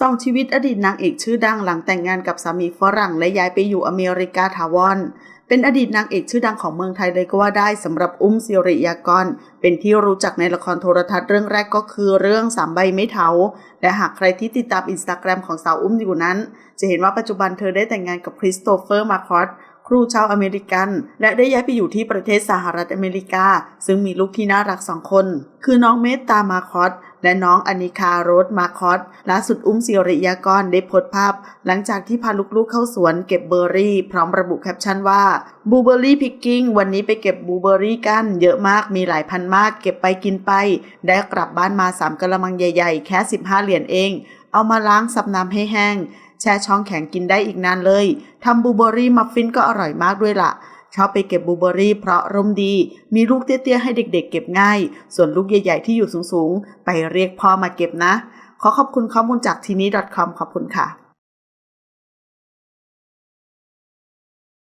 สองชีวิตอดีตนางเอกชื่อดังหลังแต่งงานกับสามีฝรั่งและย้ายไปอยู่อเมริกาถาวร เป็นอดีตนางเอกชื่อดังของเมืองไทยเลยก็ว่าได้สำหรับอุ้มสิริยากร เป็นที่รู้จักในละครโทรทัศน์เรื่องแรกก็คือเรื่องสามใบไม้เทาและหากใครที่ติดตามอินสตาแกรมของสาวอุ้มอยู่นั้น จะเห็นว่าปัจจุบันเธอได้แต่งงานกับคริสโตเฟอร์มาคอส ครูชาวอเมริกัน และได้ย้ายไปอยู่ที่ประเทศสหรัฐอเมริกา ซึ่งมีลูกที่น่ารักสองคน คือน้องเมตตามาคอสและน้องอนิคาโรสมาคอสล่าสุดอุ้มศิริยากรได้โพสต์ภาพ หลังจากที่พาลูกๆเข้าสวนเก็บเบอร์รี่ พร้อมระบุแคปชั่นว่าบูเบอรี่พิกกิ้งวันนี้ไปเก็บบูเบอรี่กัน เยอะมากมีหลายพันมาก เก็บไปกินไป ได้กลับบ้านมาสามกะละมังใหญ่ ๆ แค่ 15 เหรียญเอง เอามาล้างซับน้ำให้แห้ง แช่ช่องแข็งกินได้อีกนานเลยทำบูเบอรี่มัฟฟินก็อร่อยมากด้วยล่ะชอบไปเก็บบูเบอรี่เพราะร่มดี มีลูกเตี้ยๆให้เด็กๆ เก็บง่าย ส่วนลูกใหญ่ๆที่อยู่สูงๆ ไปเรียกพ่อมาเก็บนะ ขอขอบคุณข้อมูลจากทีนี้ .com ขอบคุณค่ะ